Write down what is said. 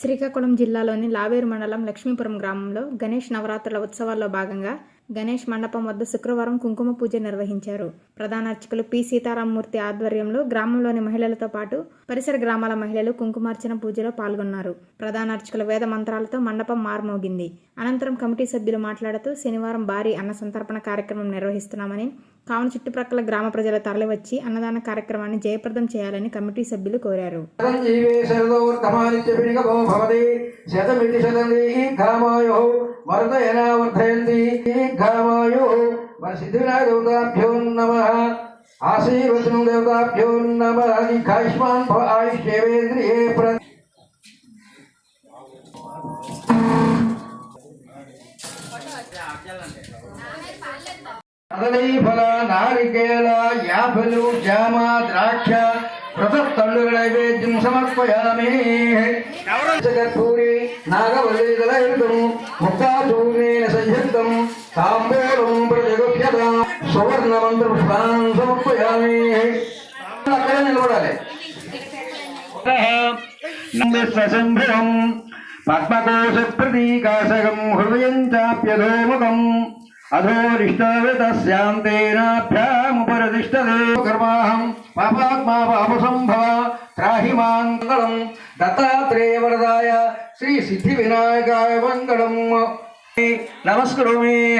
శ్రీకాకుళం జిల్లాలోని లావేరు మండలం లక్ష్మీపురం గ్రామంలో గణేష్ నవరాత్రుల ఉత్సవాల్లో భాగంగా గణేష్ మండపం వద్ద శుక్రవారం కుంకుమ పూజ నిర్వహించారు. ప్రధాన అర్చకులు పి. సీతారామమూర్తి ఆధ్వర్యంలో గ్రామంలోని మహిళలతో పాటు పరిసర గ్రామాల మహిళలు కుంకుమార్చన పూజలో పాల్గొన్నారు. ప్రధాన అర్చకుల వేద మంత్రాలతో మండపం మార్మోగింది. అనంతరం కమిటీ సభ్యులు మాట్లాడుతూ శనివారం భారీ అన్న సంతర్పణ కార్యక్రమం నిర్వహిస్తున్నామని కావున చుట్టుప్రక్కల గ్రామ ప్రజల తరలివచ్చి అన్నదాన కార్యక్రమాన్ని జయప్రదం చేయాలని కమిటీ సభ్యులు కోరారు. శతం జీవే శరదోర్ధమానిత్యపిణికమో భవతి శతమితి శతం దీర్ఘామాయు ఆశీర్వచనం దేవతాభ్యో నమ దీర్ఘాయుష్మాన్ ప్ర ಕದಲೀಫಲ ನಾರಿಕೇಳ ಯಾಪಲು ಜಾಮ ದ್ರಾಕ್ಷ ವ್ರತತ್ತಳ್ಳುಗಳಿಗೆ ಜಿಂ ಸಮರ್ಪಯಾಮಿ ಕರ್ಪೂರಿ ನಾಗವಲೇದಲ ಹಿಡಿದನು ಮುಕ್ತಾಸೂರ್ಣೇನ ಸಂಯುಕ್ತಂ ತಾಂಬೂಲಂ ಪ್ರಜಗುಖ್ಯದ ಸುವರ್ಣ ಮಂತ್ರ ಪುಷ್ಪಾನ್ ಸಮರ್ಪಯಾಮಿ ಅಕ್ಕಡೆ ನಿಲ್ಬಿಡಾಲೆ ಸಂಭ್ರಮಂ ಪದ್ಮಕೋಶ ಪ್ರತೀಕಾಸಗಂ ಹೃದಯಂ ಚಾಪ್ಯಧೋಮುಖಂ అధోరిష్టవితస్యాంతేనాభ్యాముపరతిష్టదే కర్మాహం పాపాత్మా పాపసంభవ త్రాహి మాంగళం దత్తాత్రేయ వరదాయ శ్రీ సిద్ధి వినాయకాయ మంగళం నమస్కరోమి